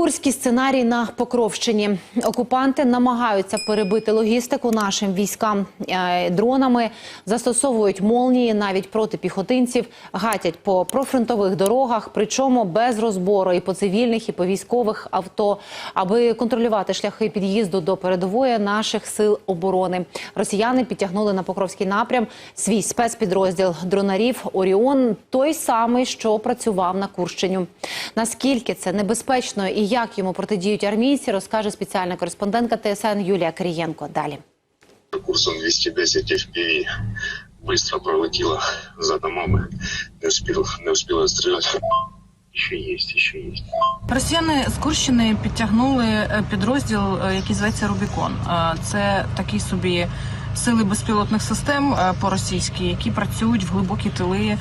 Курський сценарій на Покровщині. Окупанти намагаються перебити логістику нашим військам Е, дронами, застосовують молнії навіть проти піхотинців, гатять по профронтових дорогах, причому без розбору і по цивільних, і по військових авто, аби контролювати шляхи під'їзду до передової наших сил оборони. Росіяни підтягнули на Покровський напрям свій спецпідрозділ дронарів Оріон, той самий, що працював на Курщині. Наскільки це небезпечно і як йому протидіють армійці, розкаже спеціальна кореспондентка ТСН Юлія Кирієнко. Далі. курсом 210 FPV быстро пролетела за домами. Не успел, не успела стрелять. Еще есть, еще есть. Росіяни з Курщини підтягнули е, підрозділ, е, який зветься Рубікон. Е, Це такі собі сили безпілотних систем е, по-російськи, які працюють в глибокі тили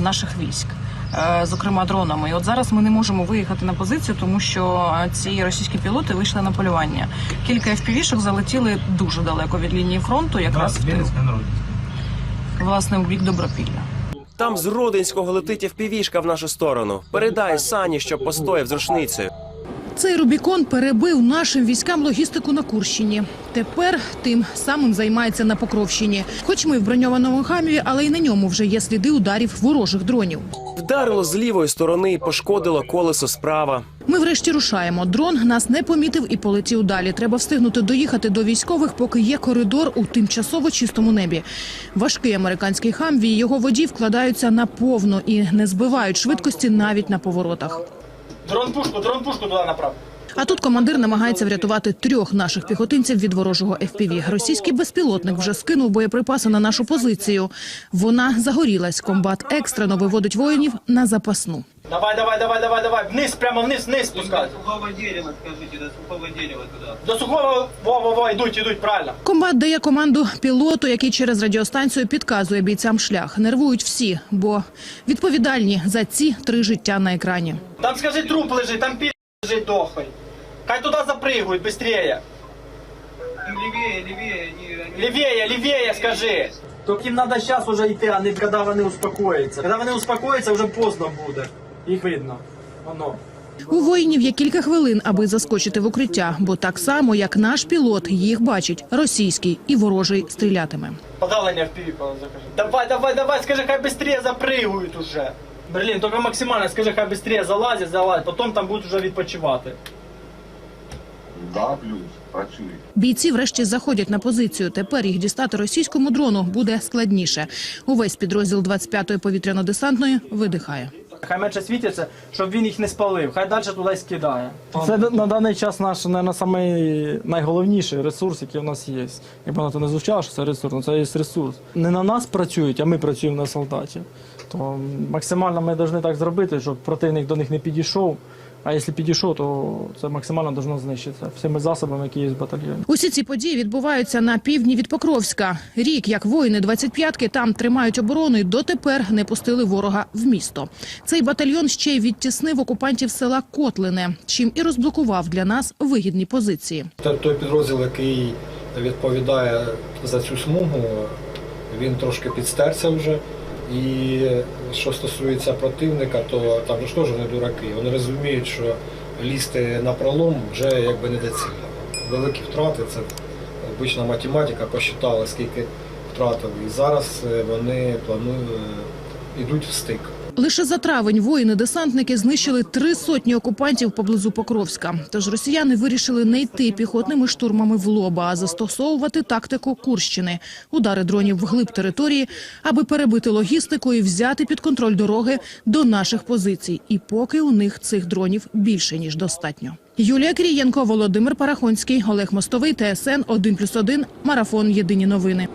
наших військ. Е, Зокрема, дронами, і от зараз ми не можемо виїхати на позицію, тому що е, ці російські пілоти вийшли на полювання. Кілька FPV-шок залетіли дуже далеко від лінії фронту, якраз в тил, власне у бік Добропілля. Там з Родинського летить впівішка в нашу сторону. Передай Сані, щоб постояв з рушницею. Цей Рубікон перебив нашим військам логістику на Курщині. Тепер тим самим займається на Покровщині. Хоч ми в броньованому хаміві, але й на ньому вже є сліди ударів ворожих дронів. Вдарило з лівої сторони і пошкодило колесо справа. Ми врешті рушаємо. Дрон нас не помітив і полетів далі. Треба встигнути доїхати до військових, поки є коридор у тимчасово чистому небі. Важкий американський хамві і його водій вкладаються наповно і не збивають швидкості навіть на поворотах. Дрон пушку, дрон пушку туди направь. А тут командир намагається врятувати трьох наших піхотинців від ворожого FPV. Російський безпілотник вже скинув боєприпаси на нашу позицію. Вона загорілась. Комбат екстрено виводить воїнів на запасну. Давай, давай, давай, давай, давай. Вниз, прямо вниз, вниз спускай. До сухого дерева, скажите, до сухого дерева туда. До сухого, во, во, во, йдуть, йдуть, правильно. Комбат дає команду пілоту, який через радіостанцію підказує бійцям шлях. Нервують всі, бо відповідальні за ці три життя на екрані. Там скажи труп лежить, там пі лежить дохлий. Хай туди запригують, быстрее. Им левее, левее, они, они... Лівіє, лівіє, скажи. Тільки їм треба зараз уже йти, а не коли вони успокояться. Коли вони успокояться, вже поздно буде. Їх видно. Воно. У воїнів є кілька хвилин, аби заскочити в укриття, бо так само, як наш пілот, їх бачить російський і ворожий стрілятиме. Подавлення в піві, закажи. Давай, давай, давай, скажи, хай быстрее запригують уже. Берлін, тільки максимально скажи, хай быстрее залазять, залазять, потім там будуть вже відпочивати. Да, плюс, працює. Бійці врешті заходять на позицію. Тепер їх дістати російському дрону буде складніше. Увесь підрозділ 25-ї повітряно-десантної видихає. Хай менше світяться, щоб він їх не спалив. Хай далі туди скидає. Це на даний час наш, самий найголовніший ресурс, який у нас є. Як воно то не звучало, що це ресурс, але це є ресурс. Не на нас працюють, а ми працюємо на солдаті. То максимально ми повинні так зробити, щоб противник до них не підійшов. А якщо підійшов, то це максимально повинно знищитися всіми засобами, які є в батальйоні. Усі ці події відбуваються на півдні від Покровська. Рік, як воїни 25-ки там тримають оборону і дотепер не пустили ворога в місто. Цей батальйон ще й відтіснив окупантів села Котлине, чим і розблокував для нас вигідні позиції. Той- Той підрозділ, який відповідає за цю смугу, він трошки підстерся вже. І що стосується противника, то там ж теж не дураки. Вони розуміють, що лізти на пролом вже якби недоцільно. Великі втрати це обична математика, посчитала, скільки втратили. І зараз е, вони планують е, йдуть в стик. Лише за травень воїни-десантники знищили три сотні окупантів поблизу Покровська. Тож росіяни вирішили не йти піхотними штурмами в лоба, а застосовувати тактику Курщини – удари дронів вглиб території, аби перебити логістику і взяти під контроль дороги до наших позицій. І поки у них цих дронів більше ніж достатньо. Юлія Крієнко, Володимир Парахонський, Олег Мостовий, ТСН 1+,1, Марафон. Єдині новини.